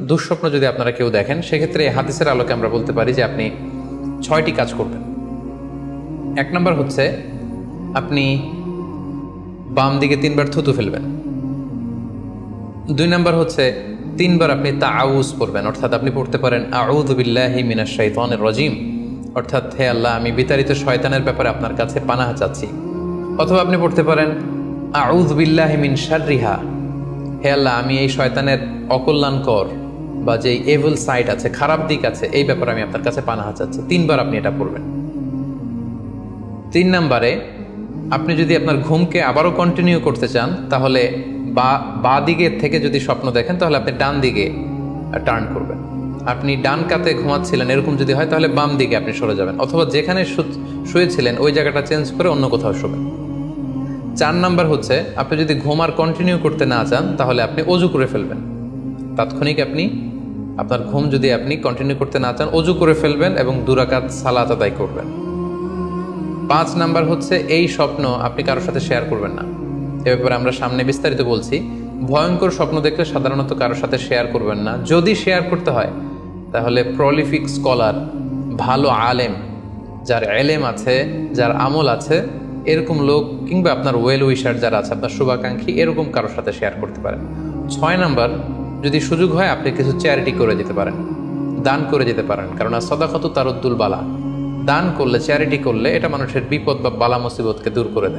দুঃস্বপ্ন যদি আপনারা কেউ দেখেন, সেক্ষেত্রে এই হাদিসের আলোকে আমরা বলতে পারি যে আপনি ছয়টি কাজ করবেন। এক নম্বর হচ্ছে, আপনি বাম দিকে তিনবার থুতু ফেলবেন। দুই নম্বর হচ্ছে, তিনবার আপনি তা আউজ পড়বেন। অর্থাৎ আপনি পড়তে পারেন আউদুবিল্লাহি মিনাশ শাইতানির রজিম। অর্থাৎ, হে আল্লাহ, আমি বিতাড়িত শয়তানের ব্যাপারে আপনার কাছে পানাহা চাচ্ছি। অথবা আপনি পড়তে পারেন আউদুবিল্লাহি মিন শাররিহা। হে আল্লাহ, আমি এই শয়তানের অকল্যাণকর বা যে এভল সাইড আছে, খারাপ দিক আছে, এই ব্যাপারে আমি আপনার কাছে পানাহা চাচ্ছি। তিনবার আপনি এটা পড়বেন। তিন নম্বরে, আপনি যদি আপনার ঘুমকে আবারও কন্টিনিউ করতে চান, তাহলে বা বা দিকে থেকে যদি স্বপ্ন দেখেন, তাহলে আপনি ডান দিকে টার্ন করবেন। আপনি ডান কাতে ঘুমাচ্ছিলেন, এরকম যদি হয়, তাহলে বাম দিকে আপনি সরে যাবেন। অথবা যেখানে শুয়েছিলেন, ওই জায়গাটা চেঞ্জ করে অন্য কোথাও শোবেন। চার নাম্বার হচ্ছে, আপনি যদি ঘুম আর কন্টিনিউ করতে না চান, তাহলে আপনি অজু করে ফেলবেন। তাৎক্ষণিক আপনি আপনার ঘুম যদি আপনি কন্টিনিউ করতে না চান, অজু করে ফেলবেন এবং দুরাকাত সালাত আদায় করবেন। পাঁচ নাম্বার হচ্ছে, এই স্বপ্ন আপনি কারোর সাথে শেয়ার করবেন না। এ ব্যাপারে আমরা সামনে বিস্তারিত বলছি। ভয়ঙ্কর স্বপ্ন দেখলে সাধারণত কারোর সাথে শেয়ার করবেন না। যদি শেয়ার করতে হয়, তাহলে প্রলিফিক স্কলার ভালো আলেম, যার এলেম আছে, যার আমল আছে, এরকম লোক কিংবা আপনার ওয়েল উইশার যারা আছে, আপনার শুভাকাঙ্ক্ষী, এরকম কারোর সাথে শেয়ার করতে পারেন। ছয় নাম্বার যদি সুযোগ হয়, আপনি কিছু চ্যারিটি করে যেতে পারেন, দান করে যেতে পারেন কারণ সদাকত তারুদ্দুল বালা। দান করলে চ্যারিটি করলে এটা মানুষের বিপদ বা বালা মুসিবতকে দূর করে দেয়।